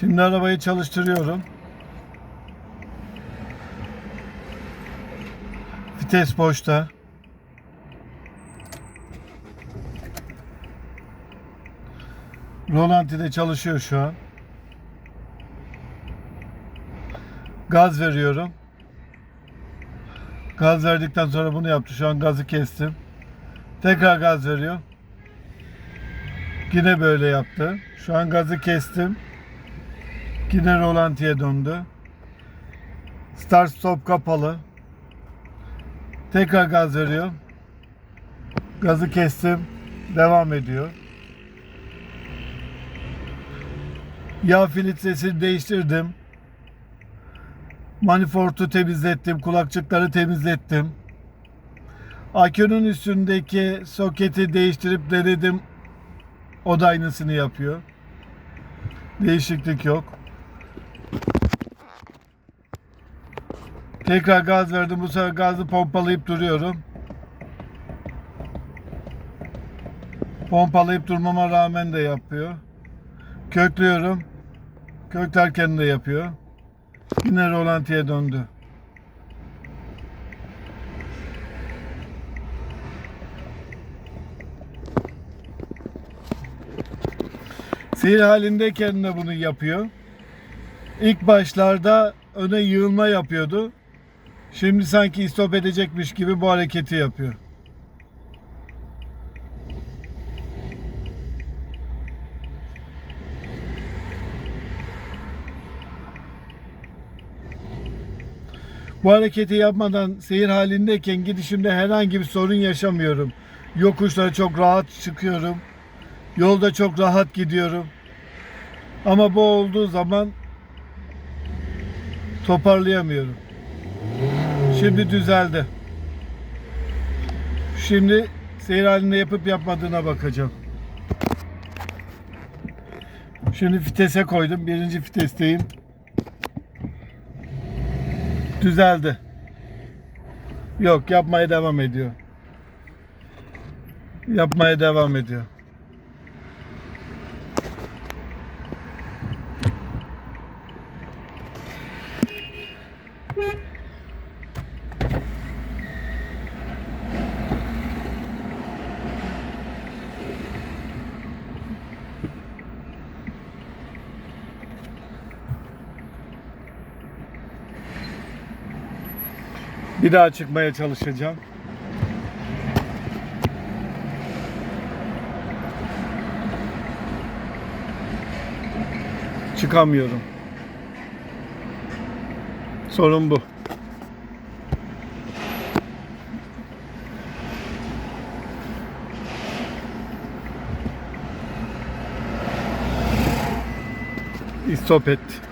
Şimdi arabayı çalıştırıyorum. Vites boşta. Rolanti de çalışıyor şu an. Gaz veriyorum. Gaz verdikten sonra bunu yaptı. Şu an gazı kestim. Tekrar gaz veriyor. Yine böyle yaptı. Şu an gazı kestim. Yine rolantiye döndü. Start stop kapalı. Tekrar gaz veriyor. Gazı kestim. Devam ediyor. Yağ filtresini değiştirdim. Manifoldu temizlettim. Kulakçıkları temizlettim. Akünün üstündeki soketi değiştirip denedim. O da aynısını yapıyor. Değişiklik yok. Tekrar gaz verdim. Bu sefer gazı pompalayıp duruyorum. Pompalayıp durmama rağmen de yapıyor. Köklüyorum. Köklerken de yapıyor. Yine rolantiye döndü. Seyir halindeyken de bunu yapıyor. İlk başlarda öne yığılma yapıyordu. Şimdi sanki istop edecekmiş gibi bu hareketi yapıyor. Bu hareketi yapmadan seyir halindeyken gidişimde herhangi bir sorun yaşamıyorum. Yokuşlara çok rahat çıkıyorum. Yolda çok rahat gidiyorum. Ama bu olduğu zaman toparlayamıyorum. Şimdi düzeldi. Şimdi seyir halinde yapıp yapmadığına bakacağım. Şimdi vitese koydum. Birinci vitesteyim. Düzeldi. Yok yapmaya devam ediyor. Yapmaya devam ediyor. Bir daha çıkmaya çalışacağım. Çıkamıyorum. Sorun bu. İstop etti.